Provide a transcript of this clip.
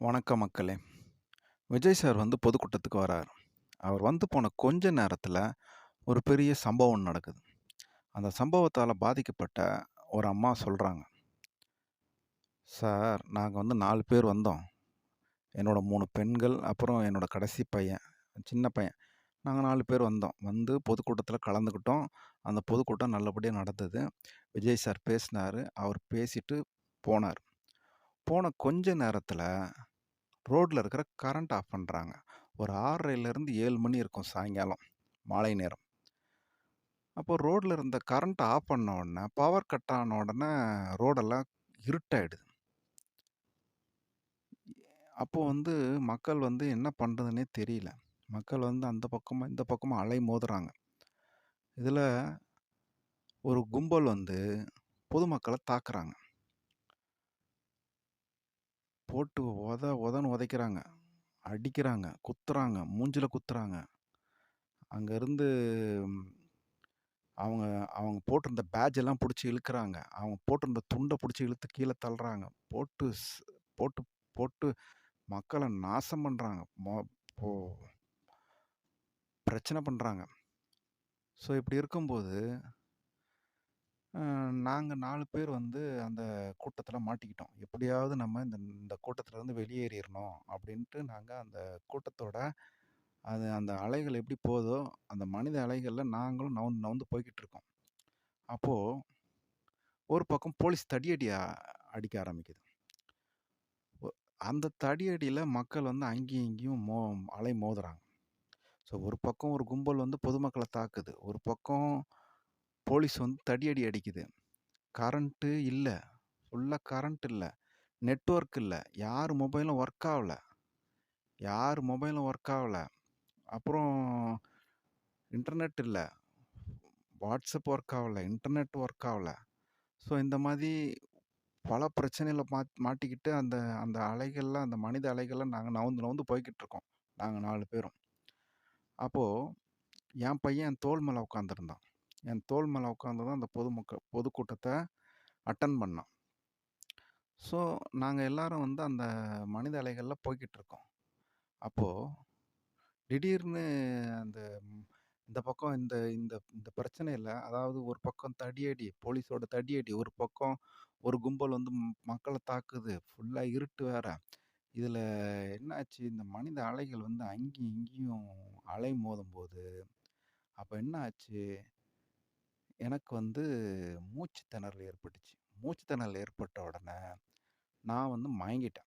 வணக்கம் மக்களே! விஜய் சார் வந்து பொதுக்கூட்டத்துக்கு வரார் அவர் வந்து போன கொஞ்ச நேரத்தில் ஒரு பெரிய சம்பவம் நடக்குது. அந்த சம்பவத்தால் பாதிக்கப்பட்ட ஒரு அம்மா சொல்கிறாங்க "சார், நாங்கள் வந்து நாலு பேர் வந்தோம். என்னோட மூணு பெண்கள், அப்புறம் என்னோடய கடைசி பையன், சின்ன பையன். நாங்கள் நாலு பேர் வந்தோம். வந்து பொதுக்கூட்டத்தில் கலந்துக்கிட்டோம். அந்த பொதுக்கூட்டம் நல்லபடியாக நடந்தது. விஜய் சார் பேசினார் அவர் பேசிட்டு போனார் போன கொஞ்ச நேரத்தில் ரோட்டில் இருக்கிற கரண்ட் ஆஃப் பண்ணுறாங்க ஒரு 6:30லேருந்து 7 மணி இருக்கும் சாயங்காலம், மாலை நேரம். அப்போ ரோட்டில் இருந்த கரண்ட் ஆஃப் பண்ண உடனே, பவர் கட் ஆன உடனே ரோடெல்லாம் இருட்டாயிடுது. அப்போது வந்து மக்கள் வந்து என்ன பண்ணுறதுனே தெரியல. மக்கள் வந்து அந்த பக்கமாக இந்த பக்கமும் அலைமோதுறாங்க. இதில் ஒரு கும்பல் வந்து பொதுமக்களை தாக்குறாங்க. போட்டு உத உதன்னு உதைக்கிறாங்க. அடிக்கிறாங்க, குத்துறாங்க, மூஞ்சில் குத்துறாங்க. அங்கேருந்து அவங்க அவங்க போட்டிருந்த பேட்ஜ் எல்லாம் இழுக்கிறாங்க அவங்க போட்டிருந்த துண்டை பிடிச்சி இழுத்து கீழே தள்ளுறாங்க. போட்டு போட்டு போட்டு மக்களை நாசம் பண்ணுறாங்க மொ போ பிரச்சனை பண்ணுறாங்க ஸோ இப்படி இருக்கும்போது நாங்கள் நாலு பேர் வந்து அந்த கூட்டத்தில் மாட்டிக்கிட்டோம். எப்படியாவது நம்ம இந்த இந்த கூட்டத்திலருந்து வெளியேறிடணும் அப்படின்ட்டு நாங்கள் அந்த கூட்டத்தோட அது அந்த அலைகள் எப்படி போதோ, அந்த மனித அலைகளில் நாங்களும் நவுந்து நவுந்து போய்கிட்டு இருக்கோம். அப்போது ஒரு பக்கம் போலீஸ் தடியடி அடிக்க ஆரம்பிக்குது. அந்த தடியடியில் மக்கள் வந்து அங்கேயும் இங்கேயும் மோ அலை மோதுறாங்க ஸோ ஒரு பக்கம் ஒரு கும்பல் வந்து பொதுமக்களை தாக்குது. ஒரு பக்கம் போலீஸ் வந்து தடியடி அடிக்குது. கரண்ட்டு இல்லை ஃபுல்லாக கரண்ட் இல்லை நெட்ஒர்க் இல்லை யார் மொபைலும் ஒர்க் ஆகலை யார் மொபைலும் ஒர்க் ஆகலை அப்புறம் இன்டர்நெட் இல்லை வாட்ஸ்அப் ஒர்க் ஆகலை இன்டர்நெட் ஒர்க் ஆகலை ஸோ இந்த மாதிரி பல பிரச்சனையில் மா மாட்டிக்கிட்டு அந்த அந்த அலைகள்லாம் அந்த மனித அலைகள்லாம் நாங்கள் நவுந்து நவுந்து போய்க்கிட்டு இருக்கோம். நாங்கள் நாலு பேரும். அப்போது என் பையன் என் தோல் மேலே உட்காந்துருந்தான். என் தோள் மேலே உட்காந்து தான் அந்த பொதுமக்கள் பொதுக்கூட்டத்தை அட்டன் பண்ணோம் ஸோ நாங்கள் எல்லாரும் வந்து அந்த மனித அலைகளில் போய்கிட்டு இருக்கோம். அப்போது திடீர்னு அந்த இந்த பக்கம் இந்த இந்த இந்த பிரச்சனையில் அதாவது ஒரு பக்கம் தடியடி, போலீஸோட தடியடி, ஒரு பக்கம் ஒரு கும்பல் வந்து மக்களை தாக்குது. ஃபுல்லாக இருட்டு வேற. இதில் என்னாச்சு, இந்த மனித அலைகள் வந்து அங்கேயும் இங்கேயும் அலை மோதும் போது அப்போ என்ன ஆச்சு, எனக்கு வந்து மூச்சு திணறல் ஏற்பட்டுச்சு. மூச்சு திணறல் ஏற்பட்ட உடனே, நான் வந்து மயங்கிட்டேன்.